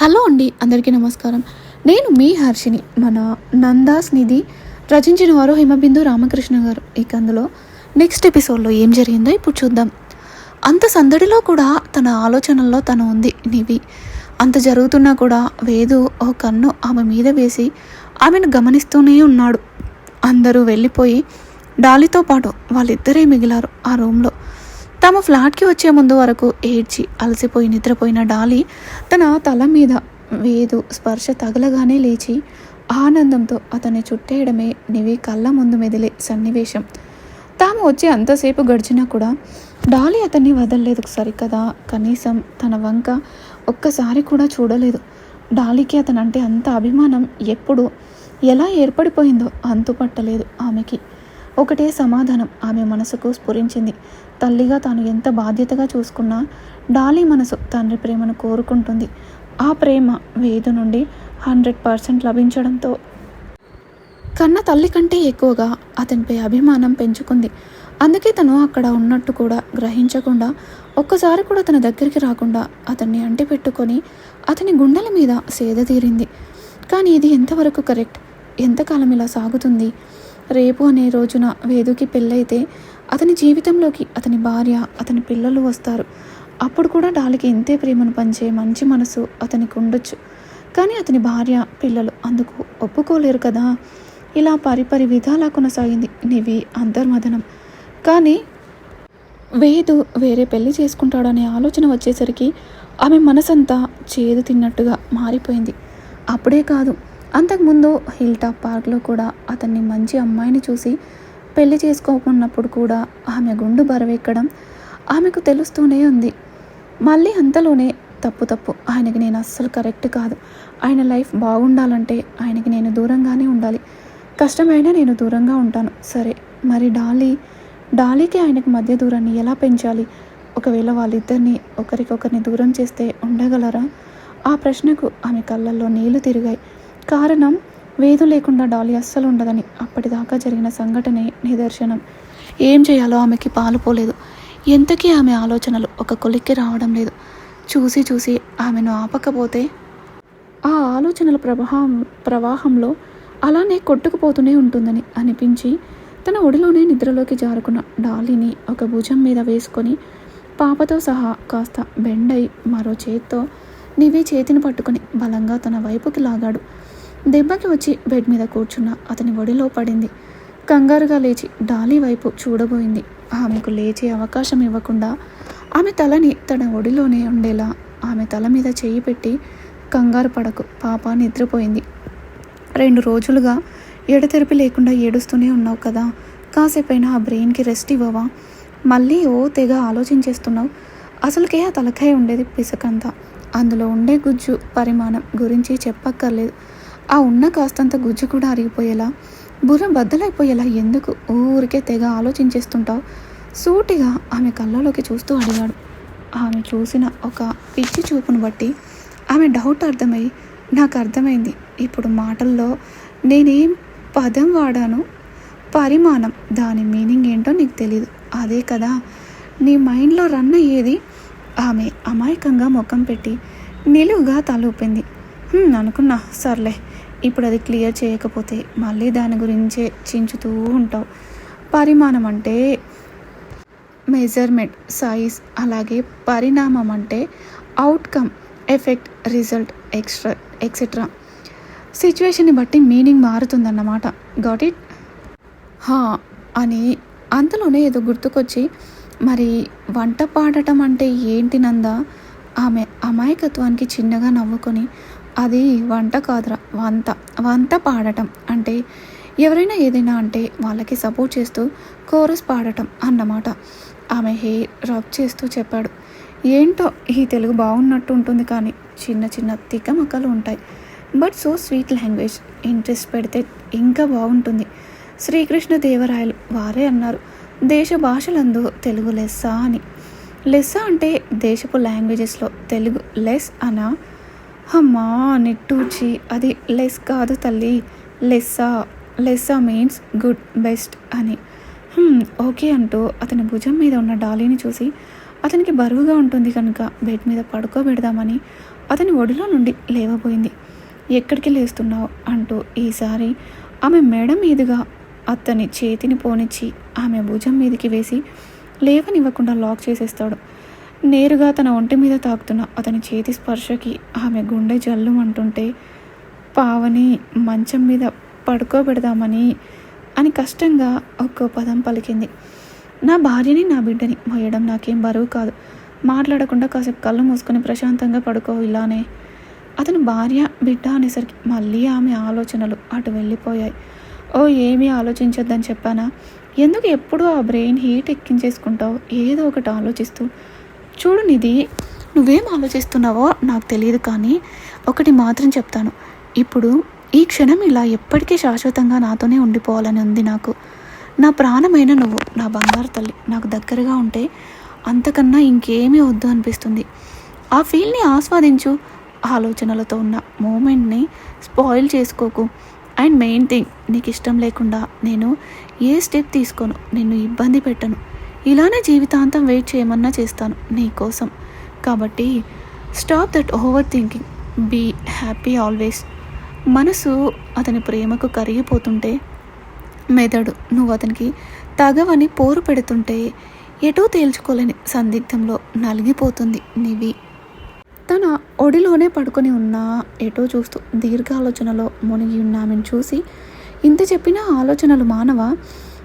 Hello అండి అందరికీ నమస్కారం. నేను మీ హర్షిని మన నందాస్ నిధి రచించిన వారు హిమబిందు రామకృష్ణ గారు. ఇక అందులో నెక్స్ట్ ఎపిసోడ్లో ఏం జరిగిందో ఇప్పుడు చూద్దాం. అంత సందడిలో కూడా తన ఆలోచనల్లో తను ఉంది నివి. అంత జరుగుతున్నా కూడా వేదు ఓ కన్ను ఆమె మీద వేసి ఆమెను గమనిస్తూనే ఉన్నాడు. అందరూ వెళ్ళిపోయి డాలితో పాటు వాళ్ళిద్దరే మిగిలారు ఆ రూమ్లో తమ ఫ్లాట్కి వచ్చే ముందు వరకు ఏడ్చి అలసిపోయి నిద్రపోయిన డాలీ తన తల మీద వేదు స్పర్శ తగలగానే లేచి ఆనందంతో అతన్ని చుట్టేయడమే నివి కళ్ళ ముందు మెదిలే సన్నివేశం. తాము వచ్చి అంతసేపు గడిచినా కూడా డాలీ అతన్ని వదలలేదు సరికదా. కనీసం తన వంక ఒక్కసారి కూడా చూడలేదు. డాలీకి అతనంటే అంత అభిమానం ఎప్పుడు ఎలా ఏర్పడిపోయిందో అంతుపట్టలేదు ఆమెకి. ఒకటే సమాధానం ఆమె మనసుకు స్ఫురించింది. తల్లిగా తాను ఎంత బాధ్యతగా చూసుకున్నా డాలీ మనసు తండ్రి ప్రేమను కోరుకుంటుంది. ఆ ప్రేమ వేదు నుండి హండ్రెడ్ పర్సెంట్ లభించడంతో. కన్న తల్లి కంటే ఎక్కువగా అతనిపై అభిమానం పెంచుకుంది. అందుకే తను అక్కడ ఉన్నట్టు కూడా గ్రహించకుండా ఒక్కసారి కూడా తన దగ్గరికి రాకుండా అతన్ని అంటిపెట్టుకొని అతని గుండెల మీద సేద తీరింది. కానీ ఇది ఎంతవరకు కరెక్ట్? ఎంతకాలం ఇలా సాగుతుంది? రేపు అనే రోజున వేదుకి పెళ్ళైతే అతని జీవితంలోకి అతని భార్య అతని పిల్లలు వస్తారు. అప్పుడు కూడా డాలికి ఇంతే ప్రేమను పంచే మంచి మనసు అతనికి ఉండొచ్చు కానీ అతని భార్య పిల్లలు అందుకు ఒప్పుకోలేరు కదా. ఇలా పరిపరి విధాలా కొనసాగింది నివి అంతర్మదనం. కానీ వేదు వేరే పెళ్ళి చేసుకుంటాడనే ఆలోచన వచ్చేసరికి ఆమె మనసంతా చేదు తిన్నట్టుగా మారిపోయింది. అప్పుడే కాదు అంతకుముందు హిల్ టాప్ పార్క్లో కూడా అతన్ని మంచి అమ్మాయిని చూసి పెళ్ళి చేసుకోకున్నప్పుడు కూడా ఆమె గుండు బరవెక్కడం ఆమెకు తెలుస్తూనే ఉంది. మళ్ళీ అంతలోనే తప్పు తప్పు. ఆయనకి నేను అస్సలు కరెక్ట్ కాదు. ఆయన లైఫ్ బాగుండాలంటే ఆయనకి నేను దూరంగానే ఉండాలి. కష్టమైనా నేను దూరంగా ఉంటాను. సరే మరి డాలీ డాలీకి ఆయనకు మధ్య దూరాన్ని ఎలా పెంచాలి? ఒకవేళ వాళ్ళిద్దరిని ఒకరికొకరిని దూరం చేస్తే ఉండగలరా? ఆ ప్రశ్నకు ఆమె కళ్ళల్లో నీళ్ళు తిరిగాయి. కారణం వేదు లేకుండా డాలీ అస్సలు ఉండదని. అప్పటిదాకా జరిగిన సంఘటనే నిదర్శనం. ఏం చేయాలో ఆమెకి పాలుపోలేదు ఎంతకీ ఆమె ఆలోచనలు ఒక కొలిక్కి రావడం లేదు. చూసి చూసి ఆమెను ఆపకపోతే ఆ ఆలోచనల ప్రవాహం ప్రవాహంలో అలానే కొట్టుకుపోతూనే ఉంటుందని అనిపించి తన ఒడిలోనే నిద్రలోకి జారుకున్న డాలీని ఒక భుజం మీద వేసుకొని పాపతో సహా కాస్త బెండై మరో చేత్తో నివి చేతిని పట్టుకుని బలంగా తన వైపుకి లాగాడు. దెబ్బకి వచ్చి బెడ్ మీద కూర్చున్న అతని ఒడిలో పడింది. కంగారుగా లేచి డాలీ వైపు చూడబోయింది. ఆమెకు లేచే అవకాశం ఇవ్వకుండా ఆమె తలని తన ఒడిలోనే ఉండేలా ఆమె తల మీద చేయి పెట్టి కంగారు పడకు పాప నిద్రపోయింది. రెండు రోజులుగా ఎడతెరిపి లేకుండా ఏడుస్తూనే ఉన్నావు కదా. కాసేపైనా ఆ బ్రెయిన్కి రెస్ట్ ఇవ్వవా? మళ్ళీ ఓ తెగ ఆలోచించేస్తున్నావు. అసలుకే ఆ తలకాయ ఉండేది పిసకంతా. అందులో ఉండే గుజ్జు పరిమాణం గురించి చెప్పక్కర్లేదు. ఆ ఉన్న కాస్తంత గుజ్జు కూడా అరిగిపోయేలా బుర్ర బద్దలైపోయేలా ఎందుకు ఊరికే తెగ ఆలోచించేస్తుంటావు? సూటిగా ఆమె కళ్ళలోకి చూస్తూ అడిగాడు. ఆమె చూసిన ఒక పిచ్చి చూపును బట్టి ఆమె డౌట్ అర్థమై నాకు అర్థమైంది. ఇప్పుడు మాటల్లో నేనేం పదం వాడాను? పరిమాణం దాని మీనింగ్ ఏంటో నీకు తెలీదు. అదే కదా నీ మైండ్లో రన్ అయ్యేది? ఆమె అమాయకంగా ముఖం పెట్టి నిలువుగా తలూపింది. అనుకున్నా. సర్లే. ఇప్పుడు అది క్లియర్ చేయకపోతే మళ్ళీ దాని గురించే చించుతూ ఉంటావు. పరిమాణం అంటే మెజర్మెంట్ సైజ్ అలాగే పరిణామం అంటే outcome effect result extra etcetera సిచ్యువేషన్ని బట్టి మీనింగ్ మారుతుందన్నమాట. గాట్ ఇట్ హా అని అంతలోనే ఏదో గుర్తుకొచ్చి మరి వంట పాడటం అంటే ఏంటి నందా? ఆమె అమాయకత్వానికి చిన్నగా నవ్వుకొని అది వంట కాదురా వంత. వంత పాడటం అంటే ఎవరైనా ఏదైనా అంటే వాళ్ళకి సపోర్ట్ చేస్తూ కోరస్ పాడటం అన్నమాట. ఆమె హెయిర్ రబ్ చేస్తూ చెప్పాడు. ఏంటో ఈ తెలుగు బాగున్నట్టు ఉంటుంది కానీ చిన్న చిన్న తిక్కమక్కలు ఉంటాయి. But so sweet language interest పెడితే ఇంకా బాగుంటుంది. శ్రీకృష్ణ దేవరాయలు వారే అన్నారు. దేశ భాషలందు తెలుగు లెస్స అని. లెస్స అంటే దేశపు లాంగ్వేజెస్లో తెలుగు లెస్ అనా అమ్మా నిట్టూచి. అది లెస్ కాదు తల్లి. లెస్సా? లెస్సా మీన్స్ గుడ్ బెస్ట్ అని. ఓకే అంటూ అతని భుజం మీద ఉన్న డాలీని చూసి అతనికి బరువుగా ఉంటుంది కనుక బెడ్ మీద పడుకోబెడదామని అతని ఒడిలో నుండి లేవబోయింది. ఎక్కడికి లేస్తున్నావు? అంటూ ఈసారి ఆమె మెడ మీదుగా అతని చేతిని పోనిచ్చి ఆమె భుజం మీదకి వేసి లేవనివ్వకుండా లాక్ చేసేస్తాడు. నేరుగా తన ఒంటి మీద తాకుతున్న అతని చేతి స్పర్శకి ఆమె గుండె జల్లు అంటుంటే పావని మంచం మీద పడుకోబెడదామని అని కష్టంగా ఒక్కో పదం పలికింది. నా భార్యని నా బిడ్డని మోయడం నాకేం బరువు కాదు. మాట్లాడకుండా కాసేపు కళ్ళు మూసుకొని ప్రశాంతంగా పడుకో ఇలానే. అతను భార్య బిడ్డ అనేసరికి మళ్ళీ ఆమె ఆలోచనలు అటు వెళ్ళిపోయాయి. ఓ ఏమీ ఆలోచించొద్దని చెప్పానా? ఎందుకు ఎప్పుడూ ఆ బ్రెయిన్ హీట్ ఎక్కించేసుకుంటావు? ఏదో ఒకటి ఆలోచిస్తూ చూడు నిధి నువ్వేం ఆలోచిస్తున్నావో నాకు తెలియదు కానీ ఒకటి మాత్రం చెప్తాను. ఇప్పుడు ఈ క్షణం ఇలా ఎప్పటికీ శాశ్వతంగా నాతోనే ఉండిపోవాలని ఉంది నాకు. నా ప్రాణమైన నువ్వు నా బంగారు తల్లి నాకు దగ్గరగా ఉంటే అంతకన్నా ఇంకేమీ వద్దు అనిపిస్తుంది. ఆ ఫీల్ని ఆస్వాదించు ఆలోచనలతో ఉన్న మూమెంట్ని స్పాయిల్ చేసుకోకు. అండ్ మెయిన్ థింగ్ నీకు ఇష్టం లేకుండా నేను ఏ స్టెప్ తీసుకోను నిన్ను ఇబ్బంది పెట్టను. ఇలానే జీవితాంతం వెయిట్ చేయమన్నా చేస్తాను నీ కోసం. కాబట్టి stop that overthinking. Be happy always. మనసు అతని ప్రేమకు కరిగిపోతుంటే మెదడు నువ్వు అతనికి తగవని పోరు పెడుతుంటే ఎటో తేల్చుకోలేని సందిగ్ధంలో నలిగిపోతుంది నివి. తన ఒడిలోనే పడుకొని ఉన్న ఎటో చూస్తూ దీర్ఘాలోచనలో మునిగి ఉన్నామని చూసి ఇంత చెప్పినా ఆలోచనలు మానవ?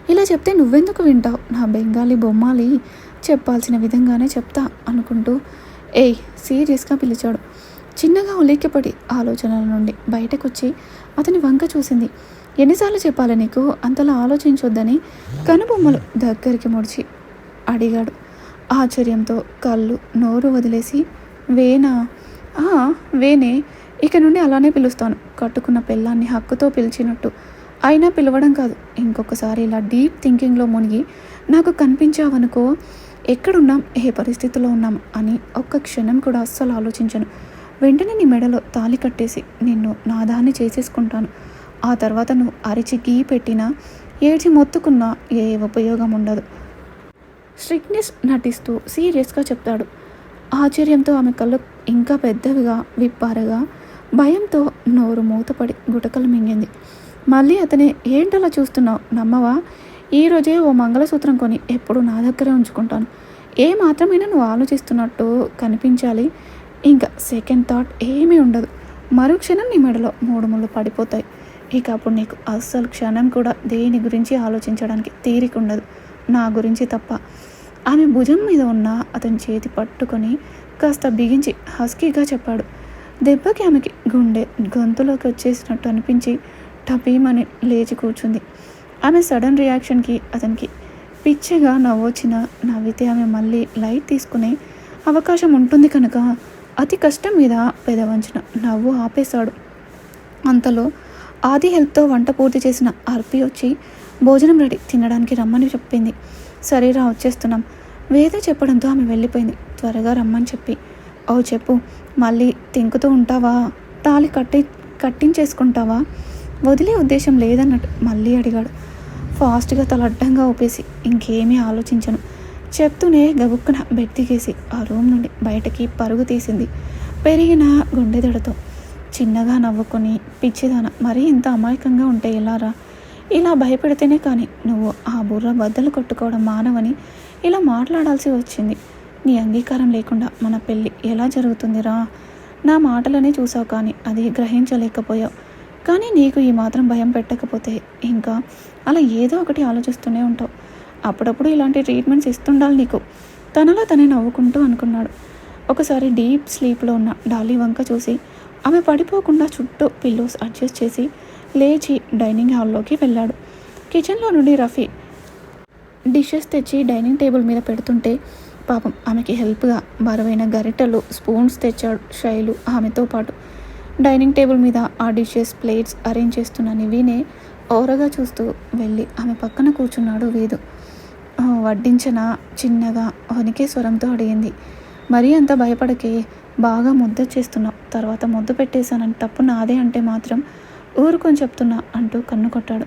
ఇలా చెప్తే నువ్వెందుకు వింటావు? నా బెంగాలీ బొమ్మాలి చెప్పాల్సిన విధంగానే చెప్తా అనుకుంటూ ఏయ్ సీరియస్గా పిలిచాడు. చిన్నగా ఉలిక్కిపడి ఆలోచనల నుండి బయటకొచ్చి అతని వంక చూసింది. ఎన్నిసార్లు చెప్పాలి నీకు? అంతలా ఆలోచించొద్దని కనుబొమ్మలు దగ్గరికి ముడిచి అడిగాడు. ఆశ్చర్యంతో కళ్ళు నోరు వదిలేసి వేనా వేనే ఇక నుండి అలానే పిలుస్తాను. కట్టుకున్న పిల్లాన్ని హక్కుతో పిలిచినట్టు అయినా పిలవడం కాదు. ఇంకొకసారి ఇలా డీప్ థింకింగ్లో మునిగి నాకు కనిపించావనుకో ఎక్కడున్నాం ఏ పరిస్థితిలో ఉన్నాం? అని ఒక్క క్షణం కూడా అస్సలు ఆలోచించను. వెంటనే నీ మెడలో తాళి కట్టేసి నిన్ను నాదాన్ని చేసేసుకుంటాను. ఆ తర్వాత నువ్వు అరిచి గీ పెట్టినా ఏడ్చి మొత్తుకున్నా ఏ ఉపయోగం ఉండదు. స్ట్రిక్నెస్ నటిస్తూ సీరియస్గా చెప్తాడు. ఆశ్చర్యంతో ఆమె కళ్ళు ఇంకా పెద్దవిగా విప్పారగా భయంతో నోరు మూతపడి గుటకలు మింగింది. మళ్ళీ అతనే ఏంటలా చూస్తున్నావు? నమ్మవా? ఈరోజే ఓ మంగళసూత్రం కొని ఎప్పుడు నా దగ్గరే ఉంచుకుంటాను. ఏ మాత్రమైనా నువ్వు ఆలోచిస్తున్నట్టు కనిపించాలి. ఇంకా సెకండ్ థాట్ ఏమీ ఉండదు. మరు క్షణం నీ మెడలో మూడు ముళ్ళు పడిపోతాయి. ఇక అప్పుడు నీకు అస్సలు క్షణం కూడా దేని గురించి ఆలోచించడానికి తీరిక ఉండదు నా గురించి తప్ప. ఆమె భుజం మీద ఉన్న అతని చేతి పట్టుకొని కాస్త బిగించి హస్కీగా చెప్పాడు. దెబ్బకి ఆమెకి గుండె గొంతులోకి వచ్చేసినట్టు అనిపించి టపీమని లేచి కూర్చుంది. ఆమె సడన్ రియాక్షన్కి అతనికి పిచ్చిగా నవ్వొచ్చిన నవ్వితే ఆమె మళ్ళీ లైట్ తీసుకునే అవకాశం ఉంటుంది కనుక అతి కష్టం మీద పెదవంచిన నవ్వు ఆపేశాడు. అంతలో ఆది హెల్ప్తో వంట పూర్తి చేసిన అర్పి వచ్చి భోజనం రెడీ తినడానికి రమ్మని చెప్పింది. సరేరా వచ్చేస్తున్నాం. వేద చెప్పడంతో ఆమె వెళ్ళిపోయింది. త్వరగా రమ్మని చెప్పి ఓ చెప్పు మళ్ళీ తింకుతూ ఉంటావా? తాళి కట్టి కట్టించేసుకుంటావా? వదిలే ఉద్దేశం లేదన్నట్టు మళ్ళీ అడిగాడు. ఫాస్ట్గా తల అడ్డంగా ఊపేసి ఇంకేమీ ఆలోచించను. చెప్తూనే గబుక్కున బెడ్ ఆ రూమ్ నుండి బయటకి పరుగు తీసింది పెరిగిన గుండెదడతో. చిన్నగా నవ్వుకొని పిచ్చిదాన మరీ ఇంత అమాయకంగా ఉంటే ఎలారా ఇలా భయపెడితేనే కానీ నువ్వు ఆ బుర్ర బద్దలు కొట్టుకోవడం మానవని ఇలా మాట్లాడాల్సి వచ్చింది. నీ అంగీకారం లేకుండా మన పెళ్ళి ఎలా జరుగుతుందిరా నా మాటలనే చూసావు కానీ అది గ్రహించలేకపోయావు. కానీ నీకు ఈ మాత్రం భయం పెట్టకపోతే ఇంకా అలా ఏదో ఒకటి ఆలోచిస్తూనే ఉంటావు. అప్పుడప్పుడు ఇలాంటి ట్రీట్మెంట్స్ ఇస్తుండాలి నీకు. తనలో తనే నవ్వుకుంటూ అనుకున్నాడు. ఒకసారి డీప్ స్లీప్లో ఉన్న డాలీ వంక చూసి ఆమె పడిపోకుండా చుట్టూ పిల్లోస్ అడ్జస్ట్ చేసి లేచి డైనింగ్ హాల్లోకి వెళ్ళాడు. కిచెన్లో నుండి రఫీ డిషెస్ తెచ్చి డైనింగ్ టేబుల్ మీద పెడుతుంటే పాపం ఆమెకి హెల్ప్గా బరువైన గరిటెలు స్పూన్స్ తెచ్చాడు శైలు ఆమెతో పాటు. డైనింగ్ టేబుల్ మీద ఆ డిషెస్ ప్లేట్స్ అరేంజ్ చేస్తున్న నివీనే ఓరగా చూస్తూ వెళ్ళి ఆమె పక్కన కూర్చున్నాడు వేదు. వడ్డించనా చిన్నగా వణికే స్వరంతో అడిగింది. మరీ అంత భయపడకే బాగా ముద్ద చేస్తున్నావు తర్వాత ముద్ద పెట్టేశానని తప్పు నాదే అంటే మాత్రం ఊరుకొని చెప్తున్నా అంటూ కన్ను కొట్టాడు.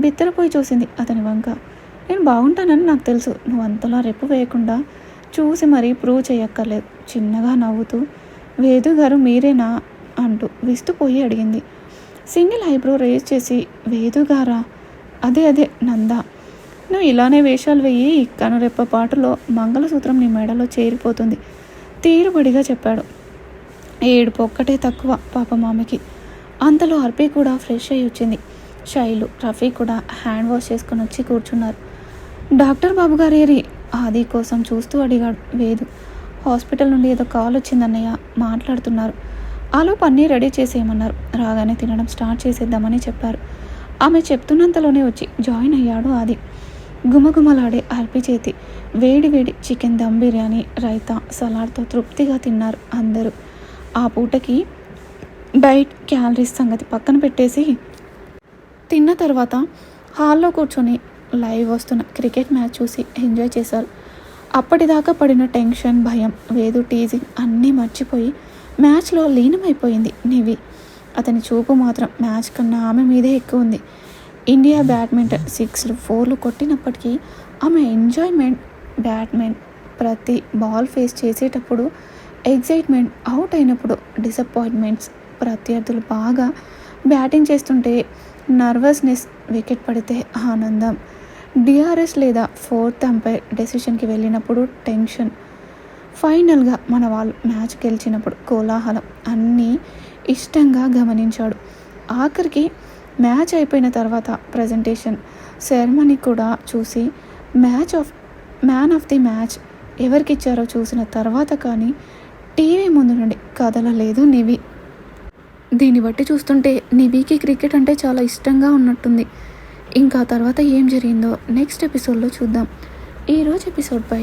బిత్తరపోయి చూసింది అతని వంక. నేను బాగుంటానని నాకు తెలుసు నువ్వు అంతలా రెప్పు వేయకుండా చూసి మరీ ప్రూవ్ చేయక్కర్లేదు చిన్నగా నవ్వుతూ. వేదు గారు మీరేనా? అంటూ విస్తుపోయి అడిగింది. సింగిల్ ఐబ్రో రేజ్ చేసి వేదుగారా అదే అదే నందా. నువ్వు ఇలానే వేషాలు వెయ్యి కనురెప్ప పాటలో మంగళసూత్రం నీ మెడలో చేరిపోతుంది తీరుబడిగా చెప్పాడు. ఏడుపు ఒక్కటే తక్కువ పాప మామకి అంతలో అర్పి కూడా ఫ్రెష్ అయ్యి వచ్చింది. శైలు రఫీ కూడా హ్యాండ్ వాష్ చేసుకుని వచ్చి కూర్చున్నారు. డాక్టర్ బాబు ఏరి ఆది కోసం చూస్తూ అడిగాడు వేదు. హాస్పిటల్ నుండి ఏదో కాల్ వచ్చిందన్నయ్య మాట్లాడుతున్నారు. ఆలోపు అన్నీ రెడీ చేసేయమన్నారు. రాగానే తినడం స్టార్ట్ చేసేద్దామని చెప్పారు. ఆమె చెప్తున్నంతలోనే వచ్చి జాయిన్ అయ్యాడు ఆది. గుమగుమలాడే అర్పి చేతి వేడి వేడి చికెన్ దమ్ బిర్యానీ రైతా సలాడ్తో తృప్తిగా తిన్నారు అందరూ. ఆ పూటకి డైట్ క్యాలరీస్ సంగతి పక్కన పెట్టేసి తిన్న తర్వాత హాల్లో కూర్చొని లైవ్ వస్తున్న క్రికెట్ మ్యాచ్ చూసి ఎంజాయ్ చేశారు. అప్పటిదాకా పడిన టెన్షన్ భయం వేదు టీజింగ్ అన్నీ మర్చిపోయి మ్యాచ్లో లీనమైపోయింది నివి. అతని చూపు మాత్రం మ్యాచ్ కన్నా ఆమె మీదే ఎక్కువ ఉంది. ఇండియా బ్యాడ్మింటన్ సిక్స్లు ఫోర్లు కొట్టినప్పటికీ ఆమె ఎంజాయ్మెంట్ బ్యాట్మెన్ ప్రతి బాల్ ఫేస్ చేసేటప్పుడు ఎగ్జైట్మెంట్ అవుట్ అయినప్పుడు డిసప్పాయింట్మెంట్స్ ప్రత్యర్థులు బాగా బ్యాటింగ్ చేస్తుంటే నర్వస్నెస్ వికెట్ పడితే ఆనందం. డిఆర్ఎస్ లేదా ఫోర్త్ అంపైర్ డెసిషన్కి వెళ్ళినప్పుడు టెన్షన్ ఫైనల్గా మన వాళ్ళు మ్యాచ్ గెలిచినప్పుడు కోలాహలం అన్నీ ఇష్టంగా గమనించాడు. ఆఖరికి మ్యాచ్ అయిపోయిన తర్వాత ప్రజెంటేషన్ సెరమనీ కూడా చూసి match of man of the match ఎవరికి ఇచ్చారో చూసిన తర్వాత కానీ టీవీ ముందు నుండి కదలలేదు నివి. దీన్ని బట్టి చూస్తుంటే నివికి క్రికెట్ అంటే చాలా ఇష్టంగా ఉన్నట్టుంది. ఇంకా తర్వాత ఏం జరిగిందో నెక్స్ట్ ఎపిసోడ్లో చూద్దాం. ఈరోజు ఎపిసోడ్పై